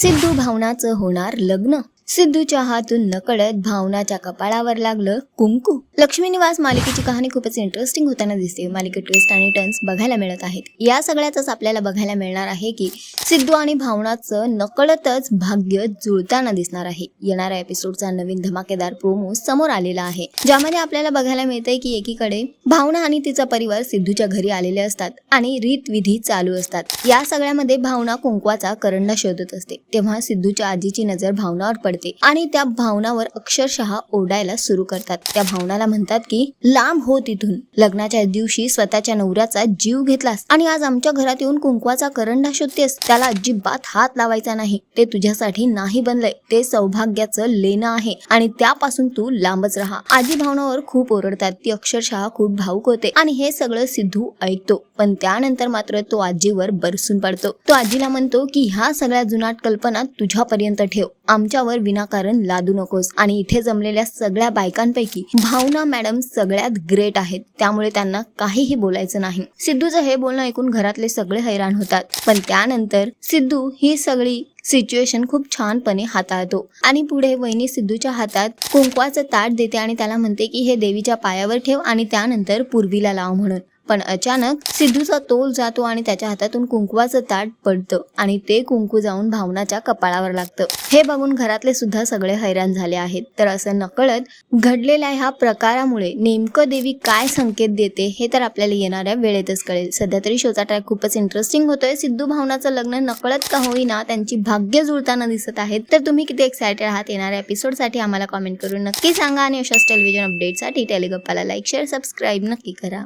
सिद्धू भावनाचं होणार लग्न. सिद्धूच्या हातून नकळत भावनाच्या कपाळावर लागलं कुंकू. लक्ष्मी निवास मालिकेची कहाणी खूपच इंटरेस्टिंग होताना दिसते. मालिकेत ट्विस्ट आणि टर्न्स बघायला मिळत आहेत. या सगळ्यातच आपल्याला बघायला मिळणार आहे की सिद्धू आणि भावनाचं नकळतच भाग्य जुळताना दिसणार आहे. येणाऱ्या एपिसोडचा नवीन धमाकेदार प्रोमो समोर आलेला आहे. ज्यामध्ये आपल्याला बघायला मिळतंय की एकीकडे भावना आणि तिचा परिवार सिद्धूच्या घरी आलेले असतात आणि रीतविधी चालू असतात. या सगळ्यामध्ये भावना कुंकवाचा करंडा शोधत असते. तेव्हा सिद्धूच्या आजीची नजर भावनावर पडते. आणि त्या भावनावर अक्षरशः ओरडायला सुरू करतात. त्या भावनाला म्हणतात की लांब हो तिथून. लग्नाच्या दिवशी स्वतःच्या नवऱ्याचा जीव घेतलास. आणि आज आमच्या घरात येऊन कुंकवाचा करंडा शोधतेस. त्याला अजिबात हात लावायचा नाही. ते तुझ्यासाठी नाही बनलंय. ते सौभाग्याचं लेणं आहे. आणि त्यापासून तू लांबच राहा. आजी भावनावर खूप ओरडतात. ती अक्षरशः खूप भाऊक होते. आणि हे सगळं सिद्धू ऐकतो. पण त्यानंतर मात्र तो आजीवर बरसून पडतो. तो आजीला म्हणतो की ह्या सगळ्या जुनाट कल्पना तुझ्यापर्यंत ठेव. आमच्यावर विनाकारण लादू नकोस. आणि इथे जमलेल्या सगळ्या बायकांपैकी भावना मॅडम सगळ्यात ग्रेट आहेत. त्यामुळे त्यांना काहीही बोलायचं नाही. सिद्धूचं हे बोलणं ऐकून घरातले सगळे हैराण होतात. पण त्यानंतर सिद्धू ही सगळी सिच्युएशन खूप छानपणे हाताळतो. आणि पुढे वहिनी सिद्धूच्या हातात कुंकवाचं ताट देते आणि त्याला म्हणते की हे देवीच्या पायावर ठेव आणि त्यानंतर पूर्वीला लाव म्हणून. पण अचानक सिद्धूचा तोल जातो आणि त्याच्या हातातून कुंकवाचं ताट पडतं आणि ते कुंकू जाऊन भावनाच्या कपाळावर लागतं. हे बघून घरातले सुद्धा सगळे हैराण झाले आहेत. तर असं नकळत घडलेल्या ह्या प्रकारामुळे नेमकं देवी काय संकेत देते हे तर आपल्याला येणाऱ्या वेळेतच कळेल. सध्या तरी शोचा ट्रॅक खूपच इंटरेस्टिंग होतोय. सिद्धू भावनाचं लग्न नकळत का होईना त्यांची भाग्य जुळताना दिसत आहेत. तर तुम्ही किती एक्सायटेड आहात येणाऱ्या एपिसोडसाठी आम्हाला कमेंट करून नक्की सांगा आणि अशाच टेलिव्हिजन अपडेटसाठी टेलिगप्पाला लाईक शेअर सबस्क्राईब नक्की करा.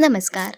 नमस्कार.